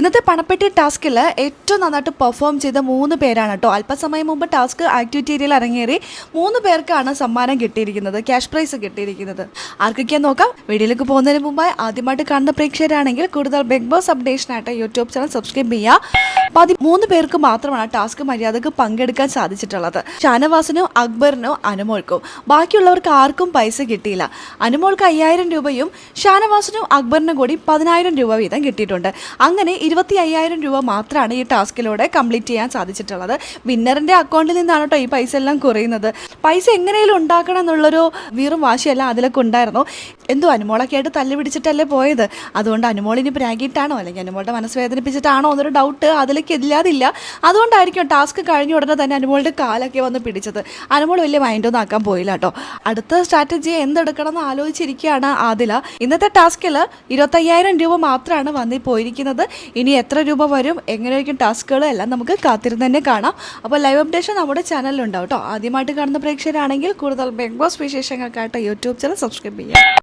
ഇന്നത്തെ പണപ്പെട്ടി ടാസ്കിൽ ഏറ്റവും നന്നായിട്ട് പെർഫോം ചെയ്ത മൂന്ന് പേരാണ് കേട്ടോ. അല്പസമയം മുമ്പ് ടാസ്ക് ആക്ടിവിറ്റി ഏരിയയിൽ ഇറങ്ങേറി മൂന്ന് പേർക്കാണ് സമ്മാനം കിട്ടിയിരിക്കുന്നത് ക്യാഷ് പ്രൈസ് കിട്ടിയിരിക്കുന്നത്. ആർക്കൊക്കെയാ നോക്കാം. വീഡിയോയിലേക്ക് പോകുന്നതിന് മുമ്പായി ആദ്യമായിട്ട് കാണുന്ന പ്രേക്ഷകരാണെങ്കിൽ കൂടുതൽ ബിഗ് ബോസ് അപ്ഡേഷനായിട്ട് യൂട്യൂബ് ചാനൽ സബ്സ്ക്രൈബ് ചെയ്യുക. പതി മൂന്ന് പേർക്ക് മാത്രമാണ് ടാസ്ക് മര്യാദയ്ക്ക് പങ്കെടുക്കാൻ സാധിച്ചിട്ടുള്ളത്. ഷാനവാസിനോ അക്ബറിനോ അനുമോൾക്കും. ബാക്കിയുള്ളവർക്ക് ആർക്കും പൈസ കിട്ടിയില്ല. അനുമോൾക്ക് അയ്യായിരം രൂപയും ഷാനവാസിനും അക്ബറിനും കൂടി പതിനായിരം രൂപ വീതം കിട്ടിയിട്ടുണ്ട്. അങ്ങനെ ഇരുപത്തി അയ്യായിരം രൂപ മാത്രമാണ് ഈ ടാസ്കിലൂടെ കംപ്ലീറ്റ് ചെയ്യാൻ സാധിച്ചിട്ടുള്ളത്. വിന്നറിന്റെ അക്കൗണ്ടിൽ നിന്നാണ് കേട്ടോ ഈ പൈസ എല്ലാം കുറയുന്നത്. പൈസ എങ്ങനെയും ഉണ്ടാക്കണം എന്നുള്ളൊരു വീറും വാശിയെല്ലാം അതിലൊക്കെ ഉണ്ടായിരുന്നു. എന്തോ അനുമോളൊക്കെ ആയിട്ട് തല്ലി പിടിച്ചിട്ടല്ലേ പോയത്. അതുകൊണ്ട് അനുമോളിനി പ്രാഗിയിട്ടാണോ അല്ലെങ്കിൽ അനുമോളുടെ മനസ്സ് വേദനിപ്പിച്ചിട്ടാണോ എന്നൊരു ഡൗട്ട് അതിലേക്ക് ഇല്ലാതില്ല. അതുകൊണ്ടായിരിക്കും ടാസ്ക് കഴിഞ്ഞ ഉടനെ തന്നെ അനുമോളുടെ കാലൊക്കെ വന്ന് പിടിച്ചത്. അനുമോൾ വലിയ മൈൻഡ് ഒന്നും ആക്കാൻ പോയില്ല കേട്ടോ. അടുത്ത സ്ട്രാറ്റജി എന്തെടുക്കണം എന്ന് ആലോചിച്ചിരിക്കുകയാണ് ആദില. ഇന്നത്തെ ടാസ്കിൽ ഇരുപത്തയ്യായിരം രൂപ മാത്രമാണ് വന്നി പോയിരിക്കുന്നത് ഇനി എത്ര രൂപ വരും എങ്ങനെയായിരിക്കും ടാസ്കുകൾ എല്ലാം നമുക്ക് കാത്തിരുന്ന് തന്നെ കാണാം. അപ്പോൾ ലൈവ് അപ്ഡേഷൻ നമ്മുടെ ചാനലിലുണ്ടാവും കേട്ടോ. ആദ്യമായിട്ട് കാണുന്ന പ്രേക്ഷകരാണെങ്കിൽ കൂടുതൽ ബിഗ് ബോസ് വിശേഷങ്ങൾക്കായിട്ട് യൂട്യൂബ് ചാനൽ സബ്സ്ക്രൈബ് ചെയ്യാം